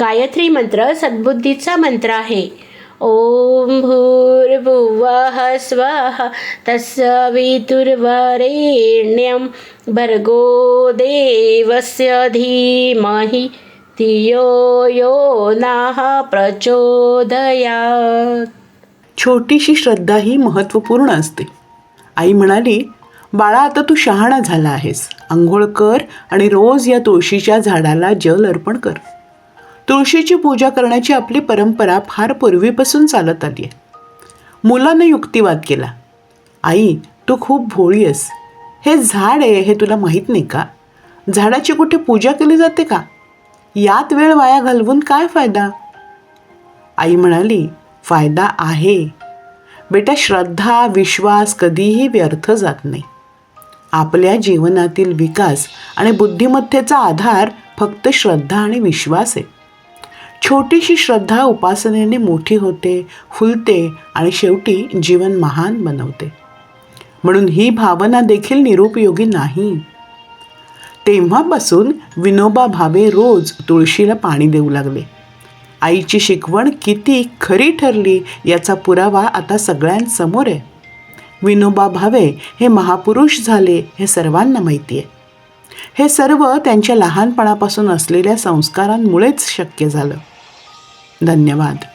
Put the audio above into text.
गायत्री मंत्र सद्बुद्धीचा मंत्र आहे. ओम भूर्भुवः स्वः तत्सवितुर्वरेण्यं भर्गो देवस्य धीमहि धियो यो नः प्रचोदयात्. छोटीशी श्रद्धा ही महत्त्वपूर्ण असते. आई म्हणाली बाळा आता तू शहाणा झाला आहेस. आंघोळ कर आणि रोज या तुळशीच्या झाडाला जल अर्पण कर. तुळशीची पूजा करण्याची आपली परंपरा फार पूर्वीपासून चालत आली आहे मुलानं युक्तिवाद केला. आई तू खूप भोळी आहेस. हे झाड आहे हे तुला माहीत नाही का? झाडाची कुठे पूजा केली जाते का? यात वेळ वाया घालवून काय फायदा? आई म्हणाली फायदा आहे. बेटा श्रद्धा विश्वास कधीही व्यर्थ जात नाही. आपल्या जीवनातील विकास आणि बुद्धिमत्तेचा आधार फक्त श्रद्धा आणि विश्वास आहे. छोटीशी श्रद्धा उपासनेने मोठी होते फुलते आणि शेवटी जीवन महान बनवते. म्हणून ही भावना देखील निरुपयोगी नाही. तेव्हापासून विनोबा भावे रोज तुळशीला पाणी देऊ लागले. आईची शिकवण किती खरी ठरली याचा पुरावा आता सगळ्यांसमोर आहे. विनोबा भावे हे महापुरुष झाले हे सर्वांना माहिती आहे. हे सर्व त्यांच्या लहानपणापासून असलेल्या संस्कारांमुळेच शक्य झालं. धन्यवाद.